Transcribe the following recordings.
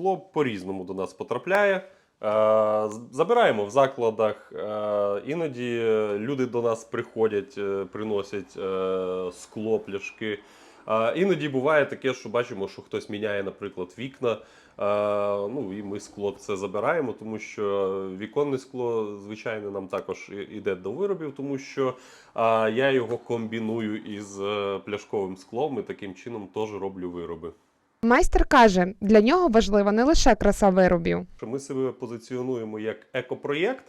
Скло по-різному до нас потрапляє. Е, Забираємо в закладах. Е, Іноді люди до нас приходять, е, приносять скло, пляшки. Іноді буває таке, що бачимо, що хтось міняє, наприклад, вікна. Ну і ми скло це забираємо, тому що віконне скло, звичайно, нам також іде до виробів, тому що я його комбіную із пляшковим склом і таким чином теж роблю вироби. Майстер каже, для нього важлива не лише краса виробів. Ми себе позиціонуємо як екопроєкт,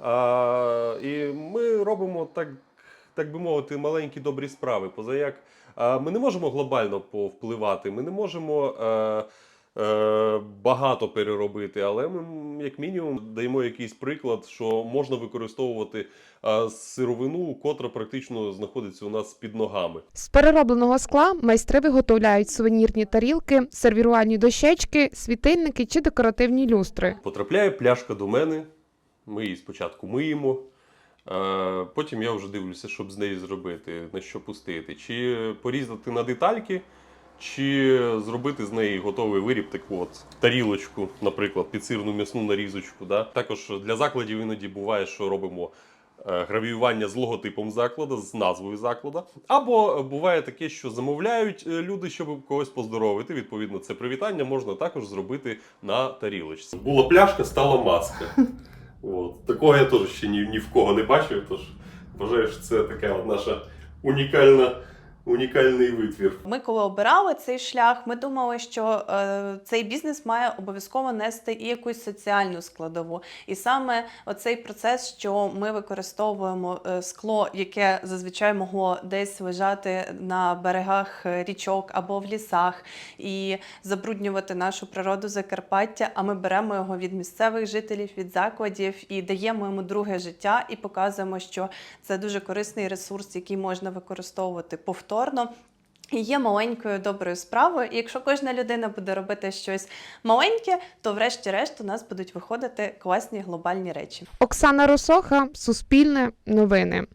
а, і ми робимо так, так би мовити, маленькі добрі справи. Поза як а, ми не можемо глобально повпливати, ми не можемо. Е, е, Багато переробити, але ми як мінімум даємо якийсь приклад, що можна використовувати е, сировину, котра практично знаходиться у нас під ногами. З переробленого скла майстри виготовляють сувенірні тарілки, сервірувальні дощечки, світильники чи декоративні люстри. Потрапляє пляшка до мене. Ми її спочатку миємо. е, Потім я вже дивлюся, щоб з неї зробити, на що пустити. Чи порізати на детальки, чи зробити з неї готовий виріб, таку от тарілочку, наприклад, під сирну м'ясну нарізочку. Да? Також для закладів іноді буває, що робимо е, гравіювання з логотипом закладу, з назвою закладу. Або буває таке, що замовляють е, люди, щоб когось поздоровити. Відповідно, це привітання можна також зробити на тарілочці. Була пляшка, стала маска. От. Такого я теж ще ні, ні в кого не бачив, тож вважаю, що це така от наша унікальна, унікальний витвір. Ми коли обирали цей шлях, ми думали, що е, цей бізнес має обов'язково нести і якусь соціальну складову. І саме оцей процес, що ми використовуємо е, скло, яке зазвичай могло десь лежати на берегах річок або в лісах, і забруднювати нашу природу Закарпаття. А ми беремо його від місцевих жителів, від закладів і даємо йому друге життя, і показуємо, що це дуже корисний ресурс, який можна використовувати повторно. І є маленькою доброю справою. І якщо кожна людина буде робити щось маленьке, то врешті-решт у нас будуть виходити класні глобальні речі. Оксана Росоха, Суспільне, Новини.